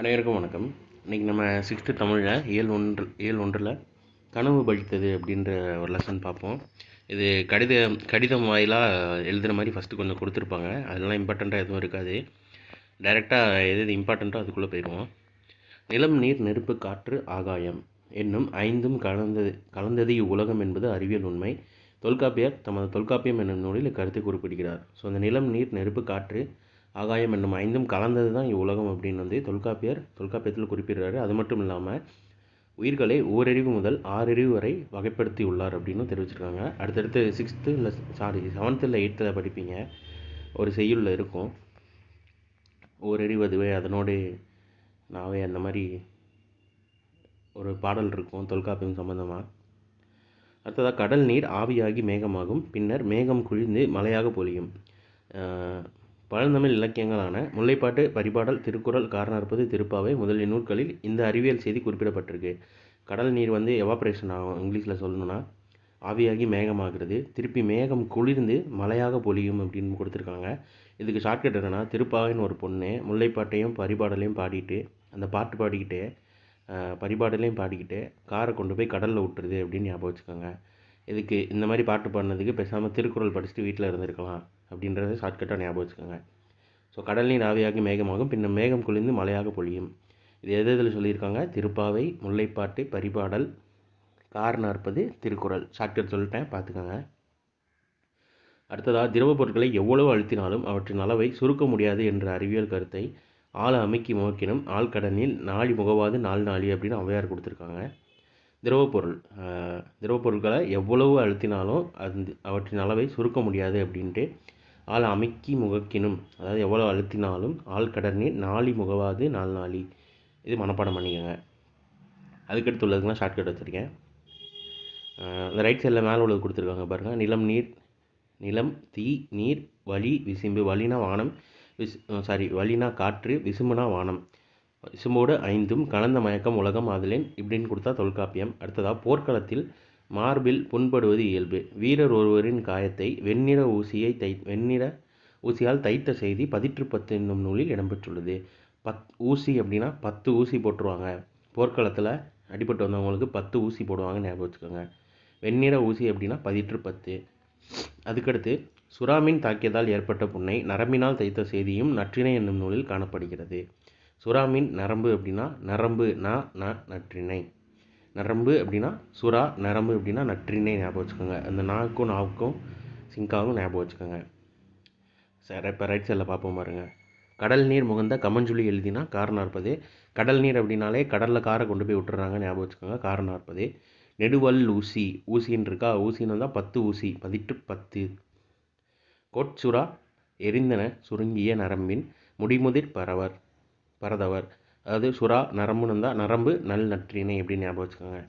அனைவருக்கும் வணக்கம். இன்றைக்கி நம்ம சிக்ஸ்த்து தமிழில் இயல் ஒன்று இயல் ஒன்றில் கனவு பழித்தது அப்படின்ற ஒரு லெசன் பார்ப்போம். இது கடித கடிதம் வாயிலாக எழுதுகிற மாதிரி ஃபஸ்ட்டு கொஞ்சம் கொடுத்துருப்பாங்க. அதெல்லாம் இம்பார்ட்டண்ட்டாக எதுவும் இருக்காது. டைரெக்டாக எது எது இம்பார்ட்டண்ட்டோ அதுக்குள்ளே போயிடுவோம். நிலம் நீர் நெருப்பு காற்று ஆகாயம் என்னும் ஐந்தும் கலந்தது கலந்தது இவ்வுலகம் என்பது அறிவியல் உண்மை. தொல்காப்பியர் தமது தொல்காப்பியம் என்னும் நூலில் கருத்து குறிப்பிடுகிறார். ஸோ அந்த நிலம் நீர் நெருப்பு காற்று ஆகாயம் என்னும் ஐந்தும் கலந்தது தான் இவ்வுலகம் அப்படின்னு வந்து தொல்காப்பியர் தொல்காப்பியத்தில் குறிப்பிடுறாரு. அது மட்டும் இல்லாமல் உயிர்களை ஓரறிவு முதல் ஆறறிவு வரை வகைப்படுத்தி உள்ளார் அப்படின்னு தெரிவிச்சிருக்காங்க. அடுத்தடுத்து சிக்ஸ்த்து இல்லை சாரி செவன்த்து இல்லை எயித்தில் படிப்பீங்க. ஒரு செய்யுளில் இருக்கும். ஓரறிவு அதுவே அதனோடு நாவே அந்த மாதிரி ஒரு பாடல் இருக்கும் தொல்காப்பியம் சம்பந்தமாக அடுத்ததாக கடல் நீர் ஆவியாகி மேகமாகும். பின்னர் மேகம் குழிந்து மழையாக பொழியும். பழந்தமிழ் இலக்கியங்களான முல்லைப்பாட்டு பரிபாடல் திருக்குறள் காரணற்பது திருப்பாவை முதலிய நூல்களில் இந்த அறிவியல் செய்தி குறிப்பிடப்பட்டிருக்கு. கடல் நீர் வந்து எவாப்ரேஷன் ஆகும் இங்கிலீஷில் சொல்லணும்னா. ஆவியாகி மேகமாகிறது. திருப்பி மேகம் குளிர்ந்து மழையாக பொழியும் அப்படின்னு கொடுத்துருக்காங்க. இதுக்கு ஷார்ட்கட் என்னென்னா திருப்பாவைன்னு ஒரு பொண்ணு முல்லைப்பாட்டையும் பரிபாடலையும் பாடிட்டு அந்த பாட்டு பாடிக்கிட்டே பரிபாடலையும் பாடிக்கிட்டே காரை கொண்டு போய் கடலில் விட்டுருது அப்படின்னு ஞாபகம் வச்சுக்கோங்க. இதுக்கு இந்த மாதிரி பாட்டு பாடினதுக்கு பேசாமல் திருக்குறள் படிச்சுட்டு வீட்டில் இருந்திருக்கலாம். அப்படின்றத ஷார்ட்கட்டாக ஞாபகம் வச்சுக்கோங்க. ஸோ கடல் நீர் ஆவியாகி மேகமாகும். பின்னர் மேகம் குளிர்ந்து மழையாக பொழியும். இது எது இதில் சொல்லியிருக்காங்க? திருப்பாவை முல்லைப்பாட்டு பரிபாடல் கார் நாற்பது திருக்குறள். ஷார்ட்கட் சொல்லிட்டேன் பார்த்துக்கோங்க. அடுத்ததாக திரவ பொருட்களை எவ்வளவு அழுத்தினாலும் அவற்றின் அளவை சுருக்க முடியாது என்ற அறிவியல் கருத்தை ஆள் அமைக்கி முகக்கினும் ஆழ்கடனில் நாளி முகவாது நாள் நாளி அப்படின்னு அவையார் கொடுத்துருக்காங்க. திரவப்பொருள் திரவப்பொருட்களை எவ்வளவு அழுத்தினாலும் அது அவற்றின் அளவை சுருக்க முடியாது அப்படின்ட்டு ஆள் அமைக்கி முகக்கினும் அதாவது எவ்வளோ அழுத்தினாலும் ஆழ்கடனில் நாளி முகவாது நாள் நாளி. இது மனப்பாடம் பண்ணிக்கோங்க. அதுக்கடுத்து உள்ளதுக்கெலாம் ஷார்ட்கட் வச்சுருக்கேன். இந்த ரைட் சைடில் மேலே உள்ளது கொடுத்துருக்காங்க பாருங்கள் நிலம் நீர் நிலம் தீ நீர் வழி விசும்பு. வழினா வானம் விஸ் சாரி வழினா காற்று விசும்புனா வானம். விசும்போடு ஐந்தும் கலந்த மயக்கம் உலகம் அதிலேன் இப்படின்னு கொடுத்தா தொல்காப்பியம். அடுத்ததாக போர்க்களத்தில் மார்பில் புண்படுவது இயல்பு. வீரர் ஒருவரின் காயத்தை வெண்ணிற ஊசியை தை வெண்ணிற ஊசியால் தைத்த செய்தி பதிற்று பத்து என்னும் நூலில் இடம்பெற்றுள்ளது. பத் ஊசி அப்படின்னா பத்து ஊசி போட்டுருவாங்க. போர்க்களத்தில் அடிபட்டு வந்தவங்களுக்கு பத்து ஊசி போடுவாங்க ஞாபகம் வச்சுக்கோங்க. வெண்ணிற ஊசி அப்படின்னா பதிற்று பத்து அதுக்கடுத்து சுறாமீன் தாக்கியதால் ஏற்பட்ட புண்ணை நரம்பினால் தைத்த செய்தியும் நற்றினை என்னும் நூலில் காணப்படுகிறது. சுறாமீன் நரம்பு அப்படின்னா நரம்பு ந ந நற்றினை நரம்பு அப்படின்னா சுறா நரம்பு அப்படின்னா நற்றினை ஞாபகம் வச்சுக்கோங்க. அந்த நாக்கும் நாவுக்கும் சிங்காவும் ஞாபகம் வச்சுக்கோங்க. சரி இப்போ ரைட் சைடில் பார்ப்போம் பாருங்க. கடல் நீர் முகந்த கமஞ்சுளி எழுதினா காரணம் இருப்பதே கடல் நீர் அப்படின்னாலே கடலில் காரை கொண்டு போய் விட்டுறாங்க ஞாபகம் வச்சுக்கோங்க. காரணம் இருப்பதே நெடுவல் ஊசி. ஊசின்னு இருக்கா? ஊசின்னு வந்தால் பத்து ஊசி. பதிட்டு பத்து. கோட்சுரா எரிந்தன சுருங்கிய நரம்பின் முடிமுதிர் பரவர் பரதவர். அதாவது சுறா நரம்புன்னு இருந்தால் நரம்பு நல் நற்றினை அப்படின்னு ஞாபகம் வச்சுக்கோங்க.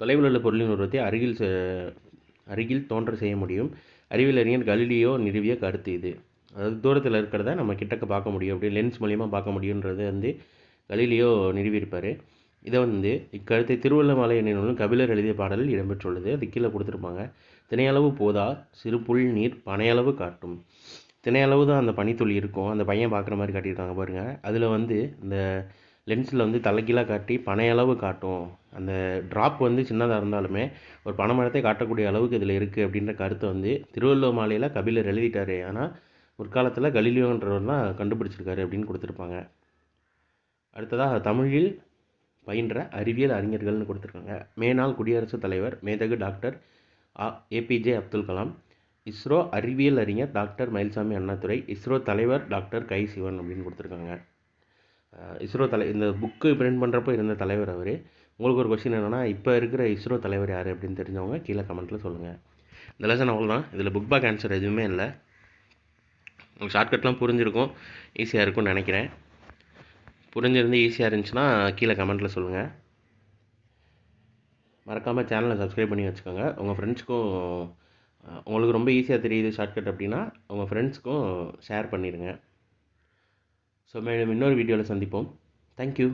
தொலைவில் உள்ள பொருளின் உருவத்தை அருகில் அருகில் தோன்ற செய்ய முடியும். அறிவியல் அறிஞர் கலிலியோ நிறுவிய கருத்து இது. அதாவது தூரத்தில் இருக்கிறத நம்ம கிட்டக்க பார்க்க முடியும். அப்படி லென்ஸ் மூலியமாக பார்க்க முடியுன்றது வந்து கலிலியோ நிறுவியிருப்பார். இதை வந்து இக்கருத்தை திருவள்ளமலை என்னும் கபிலர் எழுதிய பாடலில் இடம்பெற்றுள்ளது. அது கீழே கொடுத்துருப்பாங்க. தினையளவு போதா சிறு புல் நீர் பனையளவு காட்டும். தினையளவு தான் அந்த பனித்துளி இருக்கும். அந்த பையன் பார்க்குற மாதிரி காட்டியிருக்காங்க பாருங்கள் அதில் வந்து இந்த லென்ஸில் வந்து தலைகீழாக காட்டி பனையளவு காட்டும். அந்த ட்ராப் வந்து சின்னதாக இருந்தாலுமே ஒரு பனைமரத்தை காட்டக்கூடிய அளவுக்கு இதில் இருக்குது அப்படின்ற கருத்தை வந்து திருவள்ளுவர் மாலையில் கபிலர் எழுதிட்டார். ஆனால் முற்காலத்தில் கலிலியோன்றவர் தான் கண்டுபிடிச்சிருக்காரு அப்படின்னு கொடுத்துருப்பாங்க. அடுத்ததாக தமிழில் பயின்ற அறிவியல் அறிஞர்கள்னு கொடுத்துருக்காங்க. மேனாள் குடியரசுத் தலைவர் மேதகு doctor A P J Abdul Kalam ISRO அறிவியல் அறிஞர் டாக்டர் மயில்சாமி அண்ணாதுரை இஸ்ரோ தலைவர் டாக்டர் கை சிவன் அப்படின்னு கொடுத்துருக்காங்க. இஸ்ரோ தலை இந்த புக்கு பிரிண்ட் பண்ணுறப்போ இருந்த தலைவர் அவர். உங்களுக்கு ஒரு கொஸ்டின் என்னென்னா இப்போ இருக்கிற இஸ்ரோ தலைவர் யார் அப்படின்னு தெரிஞ்சவங்க கீழே கமெண்ட்டில் சொல்லுங்கள் இந்த லெசன் அவ்வளோதான் இதில் புக் பேக் ஆன்சர் எதுவுமே இல்லை. உங்களுக்கு ஷார்ட்கட்லாம் புரிஞ்சிருக்கும். ஈஸியாக இருக்கும்னு நினைக்கிறேன். புரிஞ்சிருந்து ஈஸியாக இருந்துச்சுன்னா கீழே கமெண்ட்டில் சொல்லுங்கள் மறக்காமல் சேனலை சப்ஸ்கிரைப் பண்ணி வச்சுக்கோங்க. உங்கள் ஃப்ரெண்ட்ஸ்க்கும் உங்களுக்கு ரொம்ப ஈஸியாக தெரியுது ஷார்ட்கட் அப்படின்னா உங்கள் ஃப்ரெண்ட்ஸ்க்கும் ஷேர் பண்ணிடுங்க. ஸோ மேலும் இன்னொரு வீடியோவில் சந்திப்போம். தேங்க்யூ